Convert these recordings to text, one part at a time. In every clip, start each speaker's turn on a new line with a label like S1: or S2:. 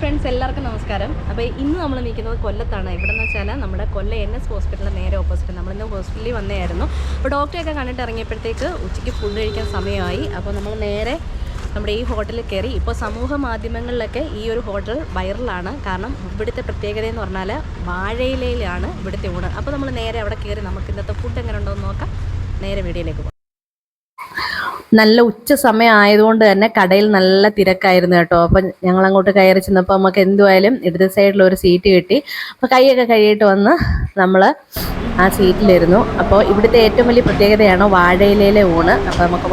S1: Friends എല്ലാവർക്കും നമസ്കാരം. അപ്പോൾ ഇന്ന് നമ്മൾ നിൽക്കുന്നത് കൊല്ലത്താണ്. ഇവിടെ എന്ന് വെച്ചാൽ നമ്മുടെ കൊല്ലം എൻ എസ് ഹോസ്പിറ്റലിന്റെ നേരെ ഓപ്പോസിറ്റ് നമ്മളിന്ന് ഹോസ്പിറ്റലിൽ വന്നതായിരുന്നു. അപ്പോൾ ഡോക്ടറെയൊക്കെ കണ്ടിട്ട് ഇറങ്ങിയപ്പോഴത്തേക്ക് ഉച്ചയ്ക്ക് ഫുഡ് കഴിക്കാൻ സമയമായി. അപ്പോൾ നമ്മൾ നേരെ നമ്മുടെ ഈ ഹോട്ടലിൽ കയറി. ഇപ്പോൾ സമൂഹ മാധ്യമങ്ങളിലൊക്കെ ഈ ഒരു ഹോട്ടൽ വൈറലാണ്. കാരണം ഇവിടുത്തെ പ്രത്യേകത എന്ന് പറഞ്ഞാൽ വാഴയിലയിലാണ് ഇവിടുത്തെ ഊണ് അപ്പോൾ നമ്മൾ നേരെ അവിടെ കയറി നമുക്ക് ഇന്നത്തെ ഫുഡ് എങ്ങനെ ഉണ്ടോ എന്ന് നോക്കാം. നേരെ വീഡിയോയിലേക്ക് പോകാം നല്ല ഉച്ച സമയം ആയതുകൊണ്ട് തന്നെ കടയിൽ നല്ല തിരക്കായിരുന്നു കേട്ടോ. അപ്പം ഞങ്ങൾ അങ്ങോട്ട് കയറി ചെന്നപ്പോൾ നമുക്ക് എന്തുമായാലും ഇടത് സൈഡിൽ ഒരു സീറ്റ് കിട്ടി. അപ്പോൾ കൈയൊക്കെ കഴിയിട്ട് വന്ന് നമ്മൾ ആ സീറ്റിലിരുന്നു അപ്പോൾ ഇവിടുത്തെ ഏറ്റവും വലിയ പ്രത്യേകതയാണ് വാഴയിലയിലെ ഊണ്. അപ്പോൾ നമുക്ക്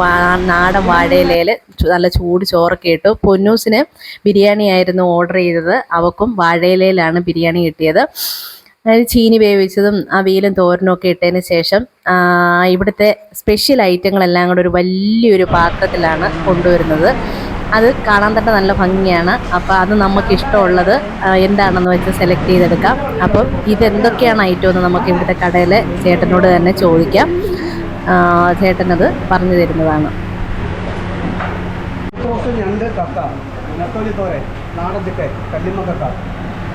S1: നാടൻ വാഴയിലയിൽ നല്ല ചൂട് ചോറൊക്കെ ഇട്ടു. പൊന്നൂസിന് ബിരിയാണി ആയിരുന്നു ഓർഡർ ചെയ്തത്. അവക്കും വാഴയിലയിലാണ് ബിരിയാണി കിട്ടിയത്. അതായത് ചീനി വേവിച്ചതും അവിയലും തോരനും ഒക്കെ ഇട്ടതിന് ശേഷം ഇവിടുത്തെ സ്പെഷ്യൽ ഐറ്റങ്ങളെല്ലാം കൂടെ ഒരു വലിയൊരു പാത്രത്തിലാണ് കൊണ്ടുവരുന്നത്. അത് കാണാൻ തന്നെ നല്ല ഭംഗിയാണ്. അപ്പോൾ അത് നമുക്ക് ഇഷ്ടമുള്ളത് എന്താണെന്ന് വെച്ച് സെലക്ട് ചെയ്തെടുക്കാം. അപ്പം ഇതെന്തൊക്കെയാണ് ഐറ്റം എന്ന് നമുക്ക് ഇവിടുത്തെ കടയിലെ ചേട്ടനോട് തന്നെ ചോദിക്കാം. ചേട്ടനത് പറഞ്ഞു തരുന്നതാണ്.
S2: ഞണ്ട് കക്ക. നെത്തോലി തോരൻ നാടൻ ചിക്കൻ കല്ലിമ്മ കക്ക.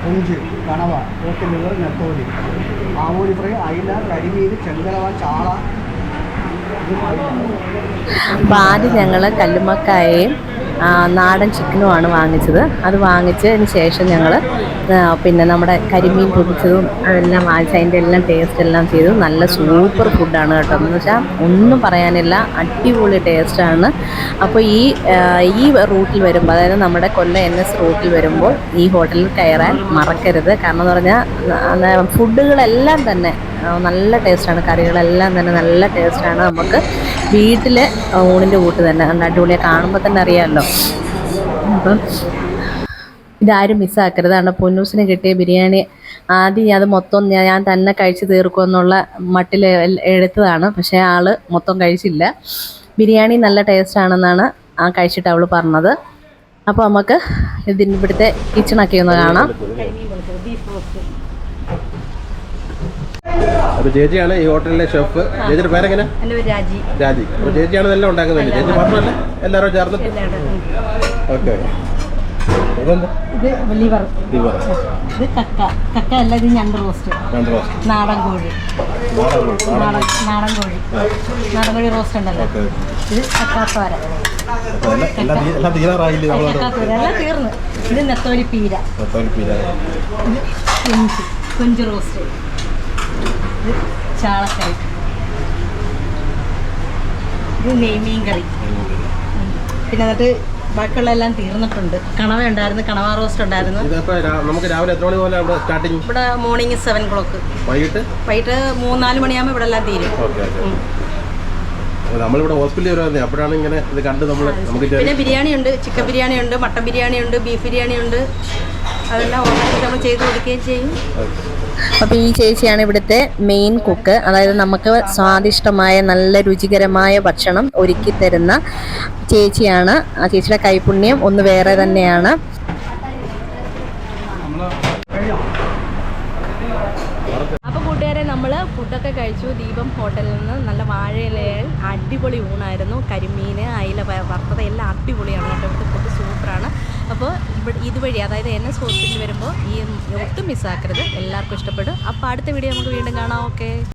S2: കുഞ്ച് കണവ ഇതൊക്കെ ലിവർ നെത്തോലി. ആവോലി ഫ്രൈ അയില കരിമീൻ ചെങ്കലവ ചാള.
S1: അപ്പം ആദ്യം ഞങ്ങൾ കല്ലുമ്മക്കായയും ആ, നാടൻ ചിക്കനുമാണ് വാങ്ങിച്ചത്. അത് വാങ്ങിച്ചതിന് ശേഷം ഞങ്ങൾ പിന്നെ നമ്മുടെ കരിമീൻ പൊതിച്ചതും അതെല്ലാം വാങ്ങിച്ച് അതിന്റെ എല്ലാം ടേസ്റ്റ് എല്ലാം ചെയ്തു. നല്ല സൂപ്പർ ഫുഡാണ് കേട്ടോ. എന്ന് വെച്ചാൽ ഒന്നും പറയാനില്ല. അടിപൊളി ടേസ്റ്റാണ് അപ്പോൾ ഈ ഈ റൂട്ടിൽ വരുമ്പോൾ അതായത് നമ്മുടെ കൊല്ലം എൻ എസ് റൂട്ടിൽ വരുമ്പോൾ ഈ ഹോട്ടലിൽ കയറാൻ മറക്കരുത്. കാരണം എന്ന് പറഞ്ഞാൽ ഫുഡുകളെല്ലാം തന്നെ നല്ല ടേസ്റ്റാണ് കറികളെല്ലാം തന്നെ നല്ല ടേസ്റ്റാണ് നമുക്ക് വീട്ടിൽ ഊണിന്റെ കൂട്ട് തന്നെ. അടിപൊളിയെ. കാണുമ്പോൾ തന്നെ അറിയാമല്ലോ അപ്പം ഇതാരും മിസ്സാക്കരുത്. കാരണം പൊന്നൂസിന് കിട്ടിയ ബിരിയാണി ആദ്യം അത് മൊത്തം ഞാൻ ഞാൻ തന്നെ കഴിച്ച് തീർക്കുമെന്നുള്ള മട്ടിൽ എടുത്തതാണ്. പക്ഷേ ആൾ മൊത്തം കഴിച്ചില്ല. ബിരിയാണി നല്ല ടേസ്റ്റ് ആണെന്നാണ് ആ കഴിച്ചിട്ട് അവൾ പറഞ്ഞത്. അപ്പോൾ നമുക്ക് ഇതിന് ഇവിടുത്തെ കിച്ചണൊക്കെ ഒന്ന് കാണാം.
S3: അപ്പൊ ചേച്ചിയാണ് ഈ ഹോട്ടലിലെ ഷെഫ് ചേച്ചിയുടെ പേരെങ്ങനെ?
S1: പേര് രാജി.
S3: രാജി. അപ്പൊ ചേച്ചിയാണ് ഇതെല്ലാം ഉണ്ടാക്കുന്നത് ചേച്ചി മാത്രമല്ല? എല്ലാവരും ചേർന്ന്? ഓക്കെ.
S1: നാടൻ കോഴി.
S3: നാടൻ കോഴി, നാടൻ
S1: കോഴി. റോസ്റ്റ് ഉണ്ടല്ലോ. ഇത് കക്കാത്തോര.
S3: എല്ലാം
S1: തീർന്നു. ഇത് നെത്തോലി പീര. കൊഞ്ച്. കൊഞ്ച് റോസ്റ്റ് ഇത് ചാളക്കറി. ഇത് നെയ്മീൻ കറി. പിന്നെ എന്നിട്ട് ബാക്കിയുള്ള എല്ലാം തീർന്നിട്ടുണ്ട്. കണവ ഉണ്ടായിരുന്നു കണവ റോസ്റ്റ് ഉണ്ടായിരുന്നു.
S3: നമുക്ക് രാവിലെ എത്ര മണി പോലെ അവിടെ സ്റ്റാർട്ടിങ്
S1: ഇവിടെ മോർണിംഗ് സെവൻ ക്ലോക്ക്
S3: വൈകിട്ട്?
S1: വൈകിട്ട് മൂന്നാൽ മണിയാകുമ്പോൾ ഇവിടെ എല്ലാം തീരും.
S3: നമ്മളിവിടെ ഹോസ്പിറ്റലിൽ വരുവായിരുന്നേ. അപ്പോഴാണ് ഇങ്ങനെ ഇത് കണ്ട് നമ്മൾ നമുക്ക്
S1: പിന്നെ ബിരിയാണി ഉണ്ട് ചിക്കൻ ബിരിയാണി ഉണ്ട് മട്ടൻ ബിരിയാണി ഉണ്ട് ബീഫ് ബിരിയാണി ഉണ്ട്. അതെല്ലാം ഓർഡർ നമ്മൾ ചെയ്ത് കൊടുക്കുകയും ചെയ്യും. അപ്പോൾ ഈ ചേച്ചിയാണ് ഇവിടുത്തെ മെയിൻ കുക്ക് അതായത് നമുക്ക് സ്വാദിഷ്ടമായ നല്ല രുചികരമായ ഭക്ഷണം ഒരുക്കി തരുന്ന ചേച്ചിയാണ്. ആ ചേച്ചിയുടെ കൈപുണ്യം ഒന്ന് വേറെ തന്നെയാണ്. അപ്പോൾ നമ്മൾ ഫുഡൊക്കെ കഴിച്ചു. ദീപം ഹോട്ടലിൽ നിന്ന് നല്ല വാഴയിലയിൽ അടിപൊളി ഊണായിരുന്നു. കരിമീൻ അയില വറുത്തത് എല്ലാം അടിപൊളിയാണ് കേട്ടോ. ഇവിടുത്തെ ഫുഡ് സൂപ്പറാണ് ഇതുവഴി അതായത് എൻ എസ് ഹോസ്പിറ്റലിൽ വരുമ്പോൾ ഈ ഒട്ടും മിസ്സാക്കരുത് എല്ലാവർക്കും ഇഷ്ടപ്പെടും. അപ്പോൾ അടുത്ത വീഡിയോ നമുക്ക് വീണ്ടും കാണാം. ഓക്കെ